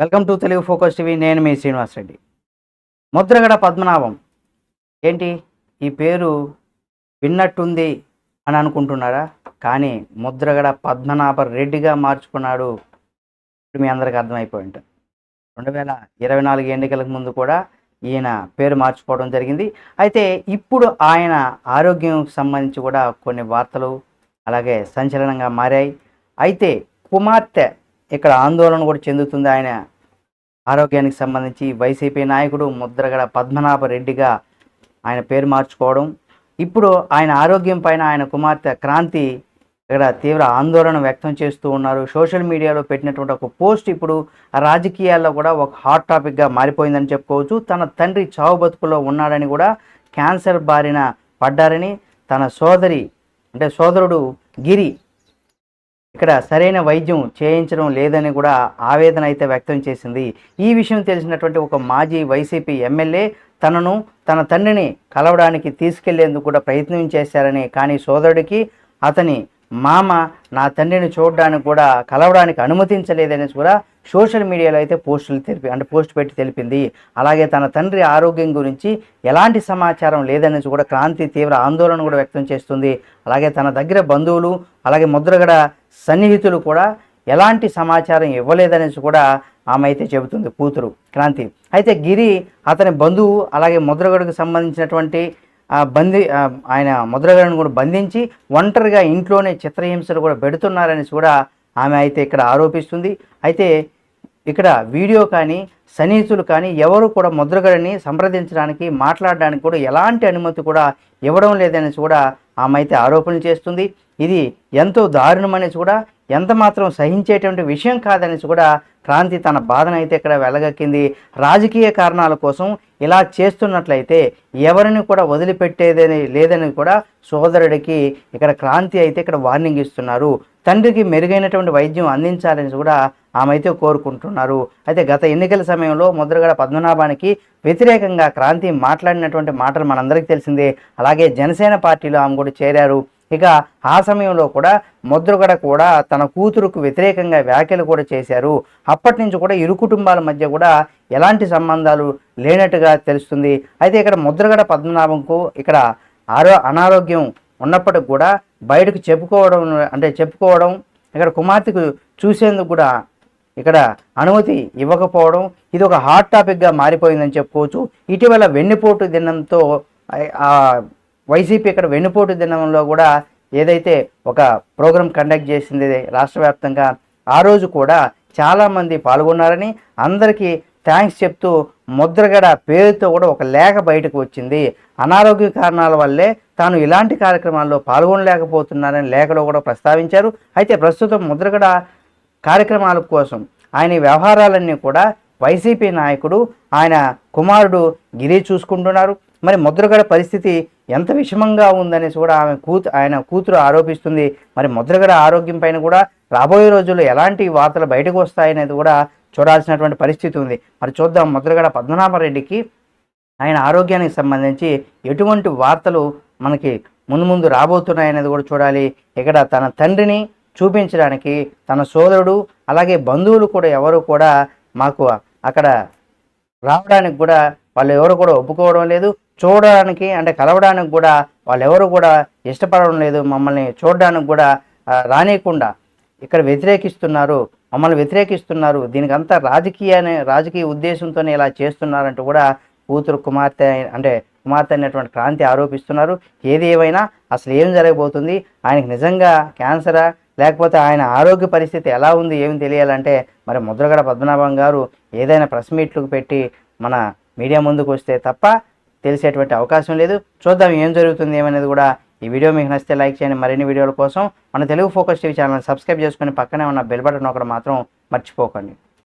Welcome to Telugu focus TV. నేను మీ శ్రీనివాస్ రెడ్డి. ముద్రగడ పద్మనాభం. ఏంటి? ఈ పేరు విన్నట్టుంది అని అనుకుంటున్నారా? కానీ ముద్రగడ పద్మనాభ రెడ్డిగా మార్చుకున్నాడు ఇప్పుడు మీ అందరికీ అర్థమైపోయి ఉంటుంది. రెండు వేల ఇరవై నాలుగు ఎన్నికలకు ముందు కూడా ఈయన పేరు మార్చుకోవడం జరిగింది. అయితే ఇప్పుడు ఆయన ఆరోగ్యం సంబంధించి కూడా కొన్ని వార్తలు అలాగే సంచలనంగా మారాయి. అయితే కుమార్తె ఇక్కడ ఆందోళన కూడా చెందుతుంది ఆయన. ఆరోగ్యానికి సంబంధించి వైసీపీ నాయకుడు ముద్రగడ పద్మనాభ రెడ్డిగా ఆయన పేరు మార్చుకోవడం. ఇప్పుడు ఆయన ఆరోగ్యం పైన ఆయన కుమార్తె క్రాంతి ఇక్కడ తీవ్ర ఆందోళన వ్యక్తం చేస్తూ ఉన్నారు. సోషల్ మీడియాలో పెట్టినటువంటి ఒక పోస్ట్ ఇప్పుడు రాజకీయాల్లో కూడా ఒక హాట్ టాపిక్గా మారిపోయిందని చెప్పుకోవచ్చు. తన తండ్రి చావు బతుకులో ఉన్నాడని కూడా క్యాన్సర్ బారిన పడ్డారని తన సోదరి అంటే సోదరుడు గిరి ఇక్కడ సరైన వైద్యం చేయించడం లేదని కూడా ఆవేదన అయితే వ్యక్తం చేసింది. ఈ విషయం తెలిసినటువంటి ఒక మాజీ వైసీపీ ఎమ్మెల్యే తనను తన తండ్రిని కలవడానికి తీసుకెళ్ళేందుకు కూడా ప్రయత్నం చేశారని కానీ సోదరుడికి అతని మామ నా తండ్రిని చూడడానికి కూడా కలవడానికి అనుమతించలేదని కూడా సోషల్ మీడియాలో అయితే పోస్టులు తెలిపి అంటే పోస్ట్ పెట్టి తెలిపింది. అలాగే తన తండ్రి ఆరోగ్యం గురించి ఎలాంటి సమాచారం లేదని కూడా క్రాంతి తీవ్ర ఆందోళన కూడా వ్యక్తం చేస్తుంది. అలాగే తన దగ్గర బంధువులు అలాగే ముద్రగడ సన్నిహితులు కూడా ఎలాంటి సమాచారం ఇవ్వలేదనేసి కూడా ఆమె అయితే చెబుతుంది కూతురు క్రాంతి. అయితే గిరి అతని బంధువు అలాగే ముద్రగడకు సంబంధించినటువంటి బంది ఆయన ముద్రగడను కూడా బంధించి ఒంటరిగా ఇంట్లోనే చిత్రహింసలు కూడా పెడుతున్నారని కూడా ఆమె అయితే ఇక్కడ ఆరోపిస్తుంది. అయితే ఇక్కడ వీడియో కానీ సన్నిహితులు కానీ ఎవరు కూడా ముద్రగడని సంప్రదించడానికి మాట్లాడడానికి కూడా ఎలాంటి అనుమతి కూడా ఇవ్వడం లేదనేసి కూడా ఆమె అయితే ఆరోపణలు చేస్తుంది. ఇది ఎంతో దారుణమనేసి కూడా ఎంత మాత్రం సహించేటువంటి విషయం కాదనేసి కూడా క్రాంతి తన బాధను అయితే ఇక్కడ వెలగక్కింది. రాజకీయ కారణాల కోసం ఇలా చేస్తున్నట్లయితే ఎవరిని కూడా వదిలిపెట్టేదని లేదని కూడా సోదరుడికి ఇక్కడ క్రాంతి అయితే ఇక్కడ వార్నింగ్ ఇస్తున్నారు. తండ్రికి మెరుగైనటువంటి వైద్యం అందించాలని కూడా ఆమె అయితే కోరుకుంటున్నారు. అయితే గత ఎన్నికల సమయంలో ముద్రగడ పద్మనాభానికి వ్యతిరేకంగా క్రాంతి మాట్లాడినటువంటి మాటలు మనందరికీ తెలిసిందే. అలాగే జనసేన పార్టీలో ఆమె కూడా చేరారు. ఇక ఆ సమయంలో కూడా ముద్రగడ కూడా తన కూతురుకు వ్యతిరేకంగా వ్యాఖ్యలు కూడా చేశారు. అప్పటి నుంచి కూడా ఇరు కుటుంబాల మధ్య కూడా ఎలాంటి సంబంధాలు లేనట్టుగా తెలుస్తుంది. అయితే ఇక్కడ ముద్రగడ పద్మనాభంకు ఇక్కడ ఆరో అనారోగ్యం ఉన్నప్పటికి కూడా బయటకు చెప్పుకోవడం అంటే చెప్పుకోవడం ఇక్కడ కుమార్తెకు చూసేందుకు కూడా ఇక్కడ అనుమతి ఇవ్వకపోవడం ఇది ఒక హాట్ టాపిక్గా మారిపోయిందని చెప్పుకోవచ్చు. ఇటీవల వెన్నుపోటు దినంతో వైసీపీ ఇక్కడ వెన్నుపోటు దినంలో కూడా ఏదైతే ఒక ప్రోగ్రాం కండక్ట్ చేసింది రాష్ట్ర వ్యాప్తంగా ఆ రోజు కూడా చాలామంది పాల్గొన్నారని అందరికీ థ్యాంక్స్ చెప్తూ ముద్రగడ పేరుతో కూడా ఒక లేఖ బయటకు వచ్చింది. అనారోగ్య కారణాల వల్లే తాను ఇలాంటి కార్యక్రమాల్లో పాల్గొనలేకపోతున్నారని లేఖలో కూడా ప్రస్తావించారు. అయితే ప్రస్తుతం ముద్రగడ కార్యక్రమాల కోసం ఆయన వ్యవహారాలన్నీ కూడా వైసీపీ నాయకుడు ఆయన కుమారుడు గిరి చూసుకుంటున్నారు. మరి ముద్రగడ పరిస్థితి ఎంత విషమంగా ఉందనేసి కూడా ఆమె కూతు ఆయన కూతురు ఆరోపిస్తుంది. మరి ముద్రగడ ఆరోగ్యం పైన కూడా రాబోయే రోజుల్లో ఎలాంటి వార్తలు బయటకు వస్తాయనేది కూడా చూడాల్సినటువంటి పరిస్థితి ఉంది. మరి చూద్దాం ముద్రగడ పద్మనాభరెడ్డికి ఆయన ఆరోగ్యానికి సంబంధించి ఎటువంటి వార్తలు మనకి ముందు ముందు రాబోతున్నాయనేది కూడా చూడాలి. ఇక్కడ తన తండ్రిని చూపించడానికి తన సోదరుడు అలాగే బంధువులు కూడా ఎవరు కూడా మాకు అక్కడ రావడానికి కూడా వాళ్ళు ఎవరు కూడా ఒప్పుకోవడం లేదు. చూడడానికి అంటే కలవడానికి కూడా వాళ్ళు ఎవరు కూడా ఇష్టపడడం లేదు. మమ్మల్ని చూడడానికి కూడా రానియకుండా ఇక్కడ వ్యతిరేకిస్తున్నారు. మమ్మల్ని వ్యతిరేకిస్తున్నారు. దీనికంతా రాజకీయ రాజకీయ ఉద్దేశంతోనే ఇలా చేస్తున్నారంటూ కూడా కూతురు కుమార్తె అంటే కుమార్తె అనేటువంటి క్రాంతి ఆరోపిస్తున్నారు. ఏది ఏమైనా అసలు ఏం జరగబోతుంది? ఆయనకు నిజంగా క్యాన్సరా? లేకపోతే ఆయన ఆరోగ్య పరిస్థితి ఎలా ఉంది? ఏమి తెలియాలంటే మరి ముద్రగడ పద్మనాభం గారు ఏదైనా ప్రెస్ మీట్లకు పెట్టి మన మీడియా ముందుకు వస్తే తప్ప తెలిసేటువంటి అవకాశం లేదు. చూద్దాం ఏం జరుగుతుంది ఏమనేది కూడా ఈ వీడియో మీకు నచ్చితే లైక్ చేయండి. మరిన్ని వీడియోల కోసం మన Telugu focus TV channel subscribe చేసుకుని పక్కనే ఉన్న బెల్ బటన్ ఒకటి మాత్రం మర్చిపోకండి.